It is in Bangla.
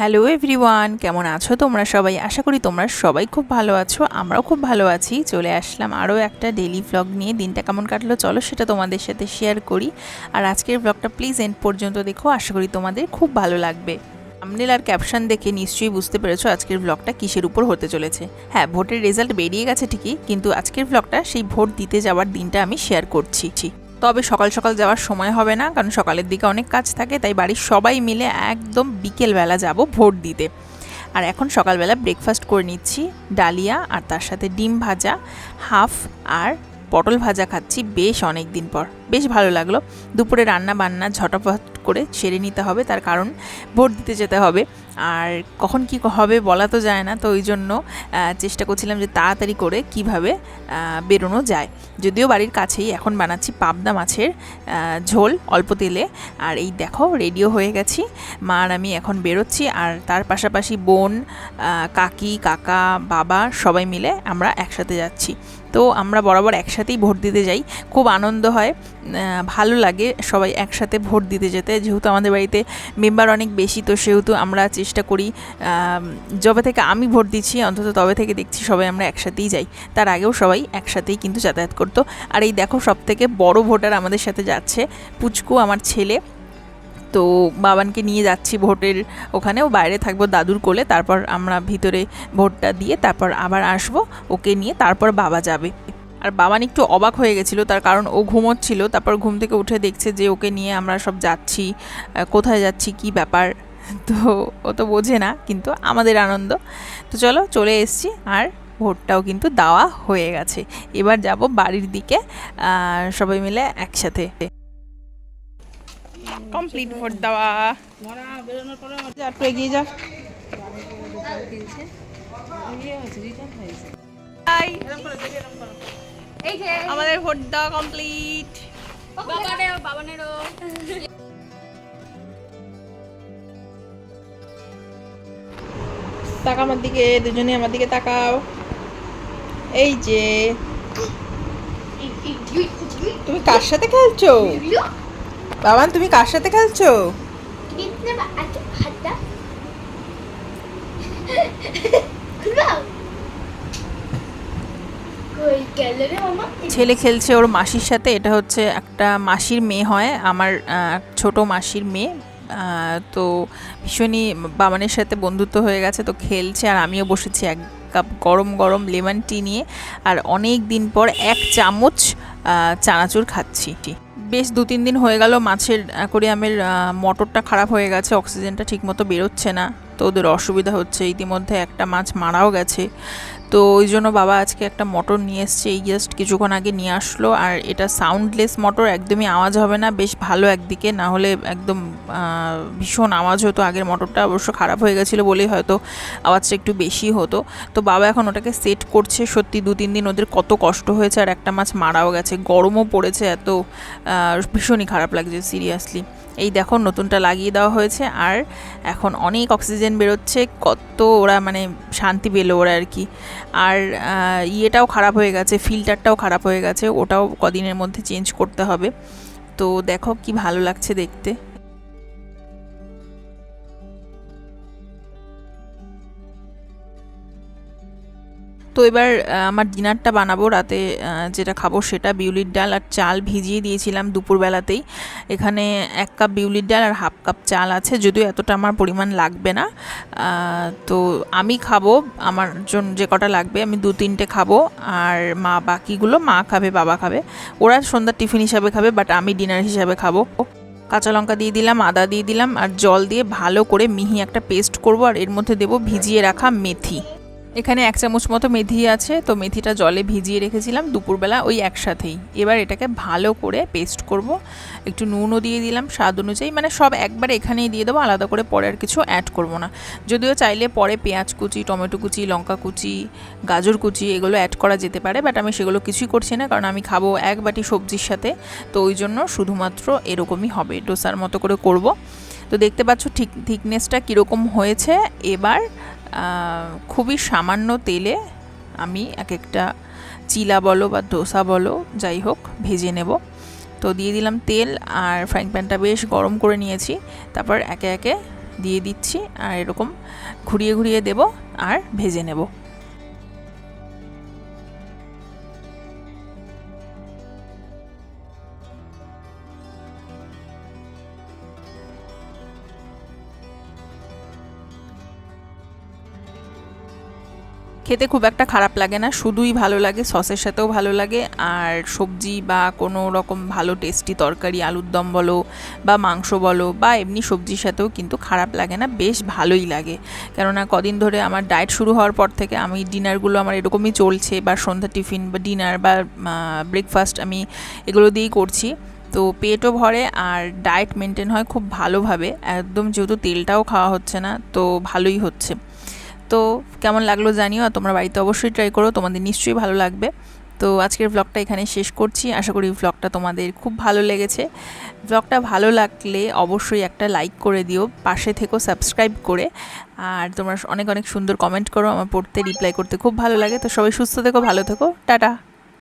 হ্যালো এভরিওয়ান, কেমন আছো তোমরা সবাই? আশা করি তোমরা সবাই খুব ভালো আছো, আমরাও খুব ভালো আছি। চলে আসলাম আরও একটা ডেলি ভ্লগ নিয়ে। দিনটা কেমন কাটলো চলো সেটা তোমাদের সাথে শেয়ার করি। আর আজকের ভ্লগটা প্লিজ এন্ড পর্যন্ত দেখো, আশা করি তোমাদের খুব ভালো লাগবে। আমনেল আর ক্যাপশন দেখে নিশ্চয়ই বুঝতে পেরেছ আজকের ভ্লগটা কিসের উপর হতে চলেছে। হ্যাঁ ভোটের রেজাল্ট বেরিয়ে গেছে ঠিকই, কিন্তু আজকের ভ্লগটা সেই ভোট দিতে যাওয়ার দিনটা আমি শেয়ার করছি। তবে সকাল সকাল যাওয়ার সময় হবে না, কারণ সকালের দিকে অনেক কাজ থাকে, তাই বাড়ির সবাই মিলে একদম বিকেলবেলা যাব ভোট দিতে। আর এখন সকালবেলা ব্রেকফাস্ট করে নিচ্ছি, ডালিয়া আর তার সাথে ডিম ভাজা, হাফ আর পটল ভাজা খাচ্ছি বেশ অনেক দিন পর। বেশ ভালো লাগল। দুপুরে রান্না বান্না ঝটাপট করে সেরে নিতে হবে, তার কারণ ভোট দিতে যেতে হবে। আর কখন কি হবে বলা তো যায় না, তো ওই জন্য চেষ্টা করছিলাম যে তাড়াতাড়ি করে কীভাবে বেরোনো যায়। যদিও বাড়ির কাছেই এখন বানাচ্ছি পাবদা মাছের ঝোল অল্প তেলে। আর এই দেখো রেডিও হয়ে গেছি। মা আর আমি এখন বেরোচ্ছি আর তার পাশাপাশি বোন কাকি, কাকা, বাবা সবাই মিলে আমরা একসাথে যাচ্ছি। তো আমরা বরাবর একসাথেই ভোট দিতে যাই। খুব আনন্দ হয় ভালো লাগে সবাই একসাথে ভোট দিতে যেতে। যেহেতু আমাদের বাড়িতে মেম্বার অনেক বেশি, তো সেহেতু আমরা চেষ্টা করি যবে থেকে আমি ভোট দিচ্ছি, অন্তত তবে থেকে দেখছি সবাই আমরা একসাথেই যাই। তার আগেও সবাই একসাথেই কিন্তু যাতায়াত করতো। আর এই দেখো সব থেকে বড় ভোটার আমাদের সাথে যাচ্ছে, পুচকু আমার ছেলে। তো বাবানকে নিয়ে যাচ্ছি ভোটের ওখানে, ও বাইরে থাকব দাদুর কোলে, তারপর আমরা ভিতরে ভোটটা দিয়ে তারপর আবার আসব, ওকে নিয়ে তারপর বাবা যাবে। আর বাবান একটু অবাক হয়ে গেছিল, তার কারণ ও ঘুমোচ্ছিল, তারপর ঘুম থেকে উঠে দেখছে যে ওকে নিয়ে আমরা সব যাচ্ছি কোথায় যাচ্ছি, কি ব্যাপার? তো ও তো বোঝে না, কিন্তু আমাদের আনন্দ। তো চলো চলে এসছি, আর ভোটটাও কিন্তু দেওয়া হয়ে গেছে। এবার যাব বাড়ির দিকে সবাই মিলে একসাথে। কমপ্লিট ভোট দেওয়া এগিয়ে যা আমাদের ভোট দেওয়া কমপ্লিট তাকা আমার দিকে দুজনে আমার দিকে তাকাও। এই যে। তুমি কার সাথে খেলছো? বাবান, তুমি কার সাথে খেলছো? ছেলে খেলছে ওর মাসির সাথে, এটা হচ্ছে একটা মাসির মেয়ে হয়, আমার ছোট মাসির মেয়ে তো ভীষণই বাবানের সাথে বন্ধুত্ব হয়ে গেছে, তো খেলছে আর আমিও বসেছি এক কাপ গরম গরম লেমন টি নিয়ে, আর অনেক দিন পর এক চামচ চানাচুর খাচ্ছি। বেশ দু তিন দিন হয়ে গেল মাছের অ্যাকোরিয়ামের মোটরটা খারাপ হয়ে গেছে, অক্সিজেনটা ঠিকমতো বেরোচ্ছে না, তো ওদের অসুবিধা হচ্ছে। ইতিমধ্যে একটা মাছ মারাও গেছে। তো ওই জন্য বাবা আজকে একটা মোটর নিয়ে এসছে, এই জাস্ট কিছুক্ষণ আগে নিয়ে আসলো। আর এটা সাউন্ডলেস মোটর, একদমই আওয়াজ হবে না, বেশ ভালো একদিকে। না হলে একদম ভীষণ আওয়াজ হতো আগের মোটরটা, অবশ্য খারাপ হয়ে গেছিল বলেই হয়তো আওয়াজটা একটু বেশি হতো। তো বাবা এখন ওটাকে সেট করছে, সত্যি দু তিন দিন ওদের কত কষ্ট হয়েছে, আর একটা মাছ মারাও গেছে, গরমও পড়েছে এত ভীষণই খারাপ লাগছে সিরিয়াসলি এই দেখো, নতুনটা লাগিয়ে দেওয়া হয়েছে। আর এখন অনেক অক্সিজেন বেরোচ্ছে, কত ওরা মানে শান্তি পেল ওরা আর কি। আর ইয়েটাও খারাপ হয়ে গেছে, ফিল্টারটাও খারাপ হয়ে গেছে, ওটাও কদিনের মধ্যে চেঞ্জ করতে হবে। তো দেখো কি ভালো লাগছে দেখতে। তো এবার আমার ডিনারটা বানাবো রাতে যেটা খাব সেটা বিউলির ডাল আর চাল ভিজিয়ে দিয়েছিলাম দুপুরবেলাতেই। এখানে এক কাপ বিউলির ডাল আর হাফ কাপ চাল আছে, যদিও এতটা আমার পরিমাণ লাগবে না। তো আমি খাব, আমার জন্য যে কটা লাগবে আমি দু তিনটে খাব, আর মা বাকিগুলো মা খাবে, বাবা খাবে। ওরা সন্ধ্যার টিফিন হিসাবে খাবে, বাট আমি ডিনার হিসাবে খাব। কাঁচা লঙ্কা দিয়ে দিলাম, আদা দিয়ে দিলাম, আর জল দিয়ে ভালো করে মিহি একটা পেস্ট করব, আর এর মধ্যে দেবো ভিজিয়ে রাখা মেথি। এখানে এক চামচ মতো মেথি আছে, তো মেথিটা জলে ভিজিয়ে রেখেছিলাম দুপুরবেলা ওই একসাথেই। এবার এটাকে ভালো করে পেস্ট করব। একটু নুনও দিয়ে দিলাম স্বাদ অনুযায়ী মানে সব একবার এখানেই দিয়ে দেবো, আলাদা করে পরে আর কিছু অ্যাড করব না। যদিও চাইলে পরে পেঁয়াজ কুচি, টমেটো কুচি, লঙ্কা কুচি, গাজর কুচি এগুলো অ্যাড করা যেতে পারে বাট আমি সেগুলো কিছুই করছি না, কারণ আমি খাব এক বাটি সবজির সাথে, তো ওই জন্য শুধুমাত্র এরকমই হবে, ডোসার মতো করে করব। তো দেখতে পাচ্ছ ঠিক থিকনেসটা কীরকম হয়েছে। এবার খুবই সামান্য তেলে আমি এক একটা চিলা বলো বা ধোসা বলো, যাই হোক, ভেজে নেব। তো দিয়ে দিলাম তেল আর ফ্রাইং প্যানটা বেশ গরম করে নিয়েছি। তারপর একে একে দিয়ে দিচ্ছি আর এরকম ঘুরিয়ে ঘুরিয়ে দেব আর ভেজে নেব। খেতে খুব একটা খারাপ লাগে না, শুধুই ভালো লাগে, সসের সাথেও ভালো লাগে। আর সবজি বা কোনো রকম ভালো টেস্টি তরকারি, আলুর দম বলো বা মাংস বলো বা এমনি সবজির সাথেও কিন্তু খারাপ লাগে না, বেশ ভালোই লাগে। কেননা কদিন ধরে আমার ডায়েট শুরু হওয়ার পর থেকে আমি ডিনারগুলো আমার এরকমই চলছে বা সন্ধ্যা টিফিন বা ডিনার বা ব্রেকফাস্ট আমি এগুলো দিয়েই করছি। তো পেটও ভরে আর ডায়েট মেনটেন হয় খুব ভালোভাবে। একদম যেহেতু তেলটাও খাওয়া হচ্ছে না, তো ভালোই হচ্ছে। তো কেমন লাগল জানিও, আর তোমরা বাড়িতে অবশ্যই ট্রাই করো, তোমাদের নিশ্চয়ই ভালো লাগবে। তো আজকের ব্লগটা এখানে শেষ করছি, আশা করি ব্লগটা তোমাদের খুব ভালো লেগেছে। ব্লগটা ভালো লাগলে অবশ্যই একটা লাইক করে দিও, পাশে থেকো সাবস্ক্রাইব করে। আর তোমরা অনেক অনেক সুন্দর কমেন্ট করো, আমার পড়তে রিপ্লাই করতে খুব ভালো লাগে। তো সবাই সুস্থ থেকো, ভালো থেকো, টাটা।